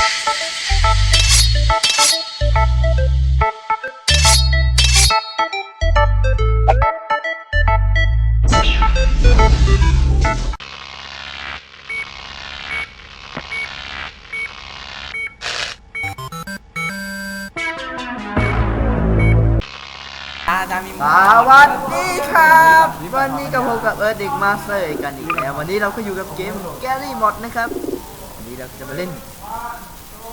อาจามีสวัสดีครับ วันนี้ก็พบกับเอิร์ดดิกมาสเตอร์กันอีกแล้ว วันนี้เราก็อยู่กับเกมแกลี่มอดนะครับวันนี้เราจะมาเล่น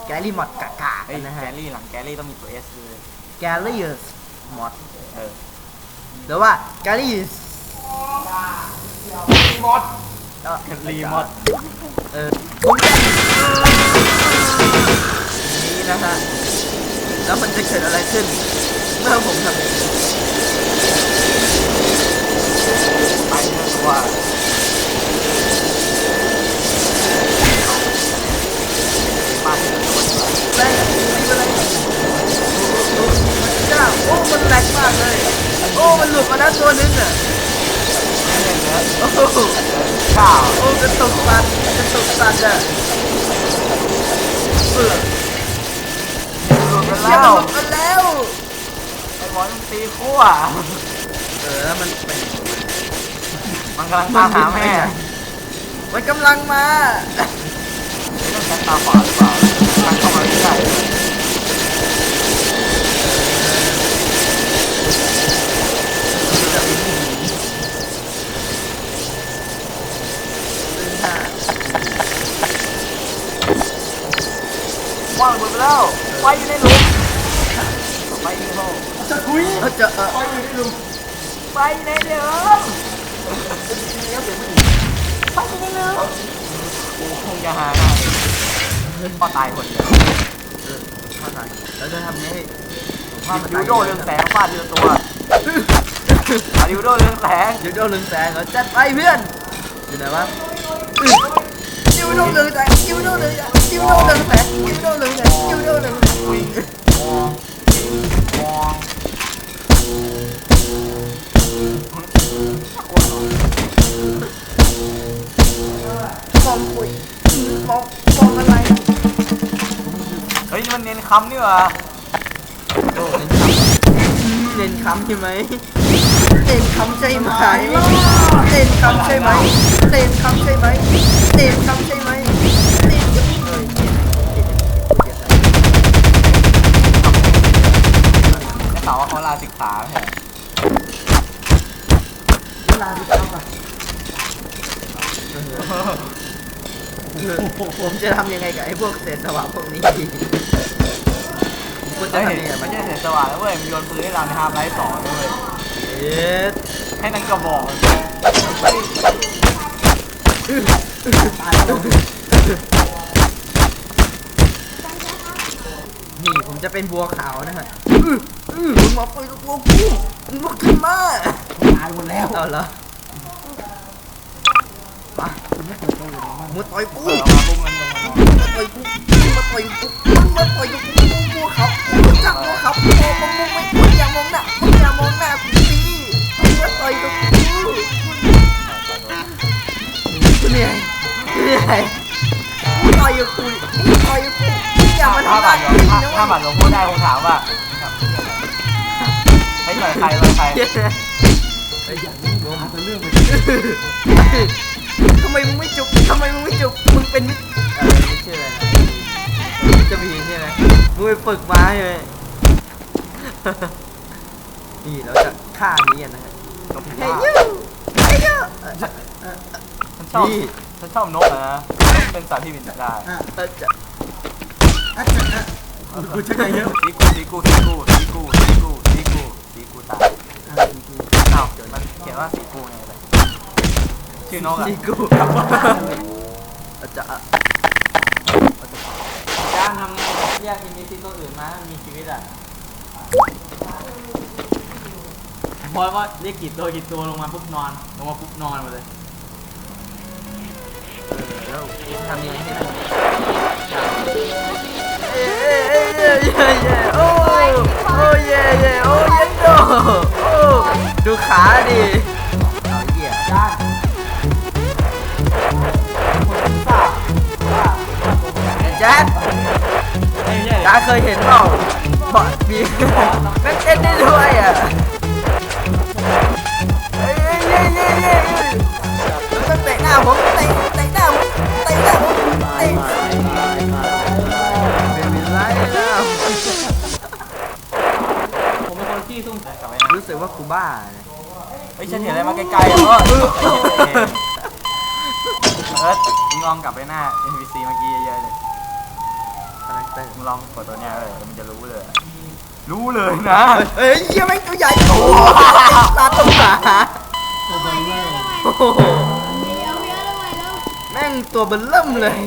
แกลี่มอดกากาเอ้กัยนนะแกฮะลี่หลังแกลี่ต้องมีตัวเอสเลย แกลี่มอดเออ หรือว่าแกลี่มอดรีมอดเออผมจะนี้นะฮะแล้วมันจะเกิดอะไรขึ้น เมื่อผมทำอย่างนี้ ไปเรื่องตัวมาที่ตัวตัว แรงมีอะไรจ้าโอ้มันแรงมากเลย โอ้ มันหลุดมาแล้วตัวนึงอะโอ้โหข้าโอ้กระตุกสัตว์กระตุกสัตว์อะเปลืออหลุดไปเชี่ยแล้มันวหลุดมาแล้ว ไอ้บอลมันตีขั้วเออแล้วมันเป็นมันกำลังตามหาแม่มันกำลังมาไม่ต้องใช้ตาขวาหรือเปล่า ว่างหมดไปแล้วไฟอยู่ในหลุมไฟอยู่ในห้องเราจะเออไฟในเดือมไฟในเดือมกูคงจะหาหน้าพ่อตายคนเดียวเข้าใจเราจะทำนี้มาดิวโดเรืองแสงฟาดทีละตัวมาดิวโดเรืองแสงยูโดลึงแสงเหรอจัดไปเพื่อนอยู่ไหนวะ ยูโดลึงแสงยูโดลึงแสงยูโดลึงแสงยูโดลึงแสงยูโดลึงแสงวิ่งมองมองโคตรหล่อมองคุยมองมองอะไรเฮ้ยนี่มันเน้นคำนี่หว่าโอ้เล่นคำใช่ไหมเล่นคำใช่ไหมเล่นคำใช่ไหมเล่นคำใช่ไหม เล่นคำใช่ไหมเล่นเอ้ยได้ข่าวว่าเขาลาสิกขาใช่ไหมเวลาที่เข้ามาผมจะทำยังไงกับไอ้พวกเศษสวะพวกนี้ดีคุณจะทำยังไงไม่มันใช่เสียสว่างแล้วเว้ยมันโยนปืนให้เราในฮาร์ปไลท์สองด้วยเอ็ดให้นั่งกระบอก นี่ผมจะเป็นบัวขาวนะฮะอื้ออื้อมึงมาไปกับบัวกูมึงลุกขึ้นมาตายหมดแล้วเอาเหรอมามึงต่อยกูเปิดออกมาปุ๊บมันลงมามึงมาต่อยกูมึงมาต่อยกูมึงมาต่อยกูมึงบัวขาวมึงรู้จักบัวขาวมองมองมองไม่มึงอย่ามองหน้ามึงอย่ามองหน้ากูสิมึงมาต่อยกับกูกูเหนื่อย กูเหนื่อยมึงต่อยกับกูมึงต่อยกับกูมึงอย่ามาถ้าทำบาร้าดยหลกูวงนะถ้าบาดหลวงพูดได้คงถามว่าเฮ้ยต่อยใครต่อยใครเฮ้ยอย่ายุ่งโยมเป็นเรื่องทำไมมึงไม่จุกทำไมมึงไม่จุกมึงเป็นมิเออไม่ชื่ออะไรนะจะมีใช่ไหมมึงไปฝึกมาใช่ไหมนี่เราจะฆ่านี้กันนะฮะนกพิเฮ้ยราบยูเฮ้ยยูเออฉันชอบ ฉันชอบนกนะนกเป็นสัตว์ที่บินได้เออจะกูชักเยอะสีกูสีกูสีกูสีกูสีกูสีกูสีกูตายอ้าวมันเขียนว่าสีกูไงเลยชื่อนกอะซีกูออจะเออจ้างทำไงแยกอินดิซีตัวอื่นมามีชีวิตอะพอว่าเรียกกี่ตัวกี่ตัวลงมาปุ๊บนอน ลงมาปุ๊บนอนหมดเลย แล้วทำยังไงให้มันเอ้ยเอ้เย้เย้โอ้โอ้เย้เย่โอ้เย็นโดโอ้ดูขาดิเอาเหี้ยจ้างคนทราบว่าแจ็คาเคยเห็นเปล่าบอดบีแม่งเต้นได้ด้วยอะ เฮ้ยฉันเห็นอะไรมาไกลๆอะเออเออเออมึงลองกลับไปหน้า NPC เมื่อกี้เยอะๆเลยคาแรคเตอร์มึงลองกดตัวเนี้ยเออมันจะรู้เลย รู้เลยนะเฮ้ยเหี้ยแม่งตัวใหญ่โอ้โหตาตัวหมาตัวเบลเลอร์โอ้โหเดี๋ยวเดี๋ยวทำไมแล้วแม่งตัวเบลเริ่มเลย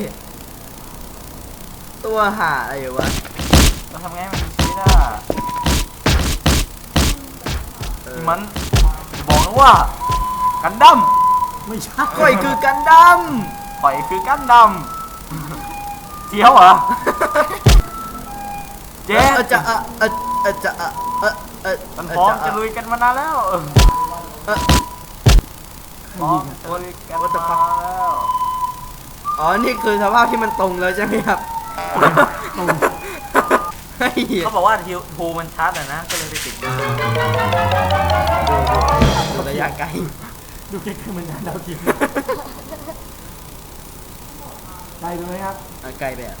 ตัวหาอะไรวะเราทำไงให้มันชีวิตอะเออมัน จะบอกนะว่ากันดั้มไม่ใช่ก้อยคือกันดปล่อยคือกันดั้มเจียวเหรอำเจ๊เออจะเออเออเออจะเออเออเออมันเอพร้ออมจะจะลุยกันมานานแล้วเออพร้อมจะลุยกันมานานแล้วอ๋อ นี่คือสภาพที่มันตรงแล้วใช่ไหมครับไอ้เหี้ยเขาบอกว่าทิวทูมันชัดอะนะ ก็เลยไปติดมาดู ระยะไกล ดูแค่คือมันดาวทิพย์ได้ดูไหมครับ อะไกลไปอะ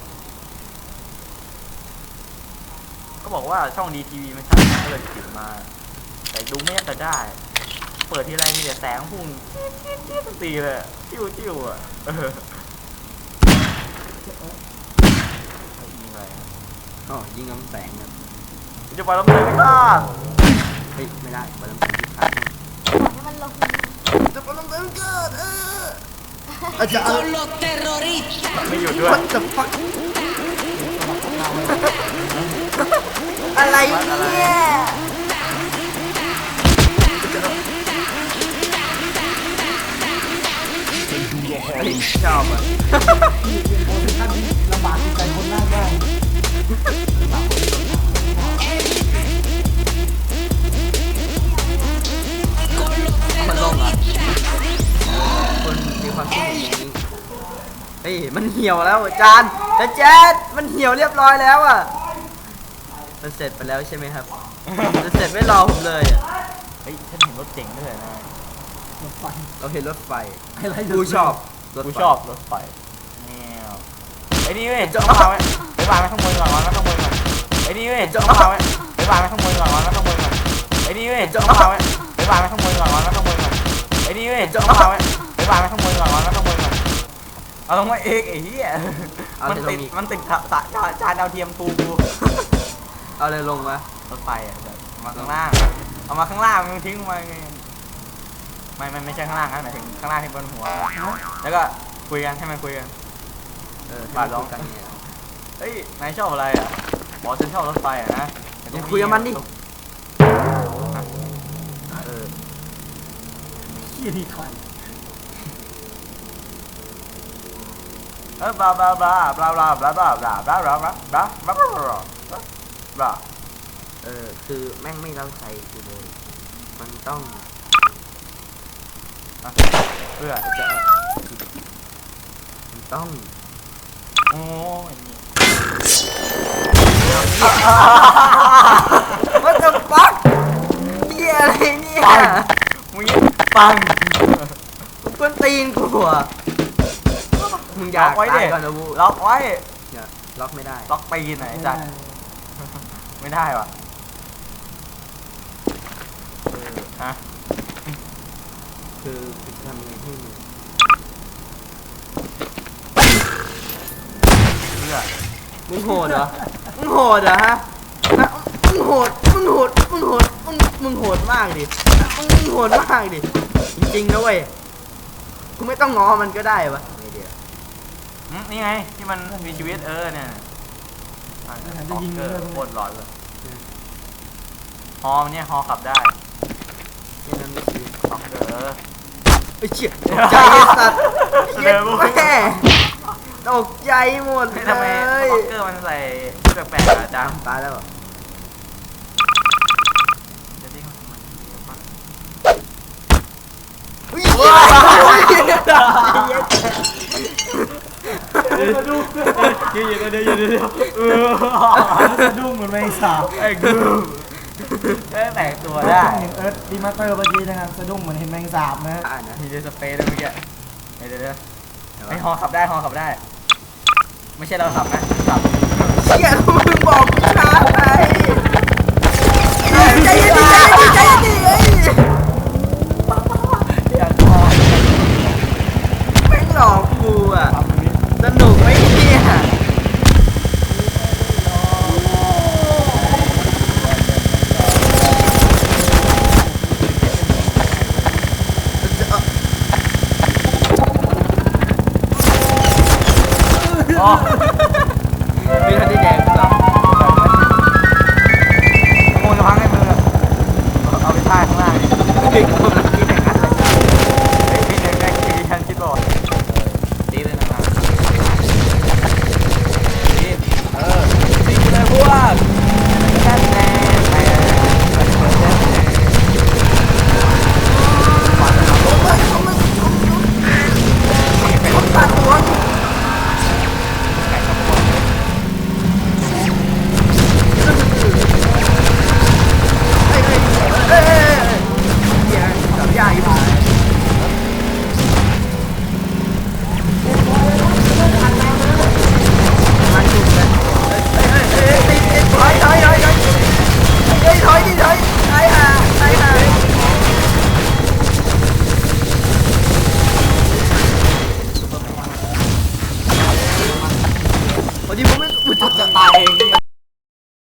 ก็บอกว่าช่องดีทีวีมันชัดก็เลยติดมา แต่ดูไม่น่าจะได้ เปิดทีไรมีแต่แสงพุ่งจี๊ดๆๆตีเลยอะจิ้วจิ้วๆอะเออยิงอะไรอะอ๋อยิงกำแสงครับ จะไปลำเนินไม่ได้เฮ้ยไม่ได้บอลลำแสงที่ขาดปล่อยให้ มันลงจะบอลลำแสงเกิดเอออาจจะเออไม่หยุดด้วย What the fuck อะไรเนี่ยเฮ้ยชอบอะท่านลำบากจิตใจคนหน้าแก้ ฮ้ยมันเหี่ยวแล้วอาจารย์แต่แจ๊ดมันเหี่ยวเรียบร้อยแล้วอะ มันเสร็จไปแล้วใช่ไหมครับ มันเสร็จไม่รอผมเลยอะเฮ้ยฉันเห็นรถเจ๋งด้วยนะรถไฟ เราเห็นรถไฟอะไรกูชอบรถกูไฟชอบรถไฟแนวไอ้นี่เว้ยจะจะ วางไว้ไปวางไว้ข้างบนก่อนวางไว้ข้างบนก่อนไอ้นี่เว้ยจะวางไว้ไปวางไว้ข้างบนก่อนวางไว้ข้างบนก่อนไอ้นี่เว้ยจะวางไว้ไปวางไว้ข้างบนก่อนวางไว้ข้างบนก่อนไอ้นี่เว้ยจะวางไว้ไปวางไว้ข้างบนก่อนวางไว้ข้างบนก่อน เอาลงมาเองไอ้เหี้ยมันติดมันติดสะสะจานดาวเทียมกูกูเอาเลยลงมารถไฟอะเดี๋ยวเอามาข้างล่าง เอามาข้างล่างมึงทิ้งมาไงไม่ไม่ไม่ใช่ข้างล่างนะหมายถึงข้างล่างที่บนหัว แล้วก็คุยกันให้มันคุยกัน เออบาทร้องกันเนี่ย เฮ้ยนายชอบอะไรอะบอกฉันชอบรถไฟอะนะแต่อย่าคุยกับมันดิ เออขี้ที่ใคร บลาบลาบลาบลาบลาบลาบลาบลาบลาบลาบลาบลาบลาบลาบลาเออคือแม่งไม่เล่าใจกูเลย มันต้องเพื่อจะมันต้องโอ้ย What the fuck เหี้ยอะไรเนี่ยมึงปังมึงกวนตีนกูอะ มึงอยาล็อกกไว้ตาดิยก่อนนะวูล็อกไว้เนี่ยล็อกไม่ได้ล็อกปีนไหนจัดไม่ได้ว่ะเออฮะคือกูจะทำยังไงให้มึงเพื่อมึงโหดเหรอ มึงโหดเหรอฮะฮะมึงโหด มึงโหด มึงโหด มึงมึงโหดมากดิ มึงมึงโหดมากดิ จริงๆนะเว้ย กูไม่ต้องง้อมันก็ได้วะไอเดียอืมนี่ไงที่มันมีชีวิตเออเนี่ยอะแล้วฉันสจะองยิงเกเลอยร์โคตรหลอนเลยฮอมันเนี่ยฮอขับได้แค่นั้นไม่ชีวิตสองเกอร์ไอ้ยเชี่ยตกใจไอ้สัตว์เสนเย็ดอมุกแม่ตกใจหมดเฮ้ยเลทำไมสยต็อกเกอร์มันใส่ชุดแปลกๆอะอาจารย์ตายแล้วเหรอเดี๋ยวดิมันอุ้ยว้าวมาดู เดี๋ยวเดี๋ยวเดี๋ยวเดี๋ยวเดี๋ยวเออสะดุ้งเหมือนแมงสาบไอ้กูเอ้ยแตกตัวได้เห็นเอิร์ธดีมาสเตอร์เมื่อกี้นะครับสะดุ้งเหมือนเห็นแมงสาบนะฮะอ่านะมีเดสเปรย์ด้วยเมื่อกี้เดี๋ยวเดี๋ยวเดี๋ยวไอ้ฮอขับได้ฮอขับได้ ไม่ใช่เราขับนะขับเชี่ยมึงบอกกูช้ อ๋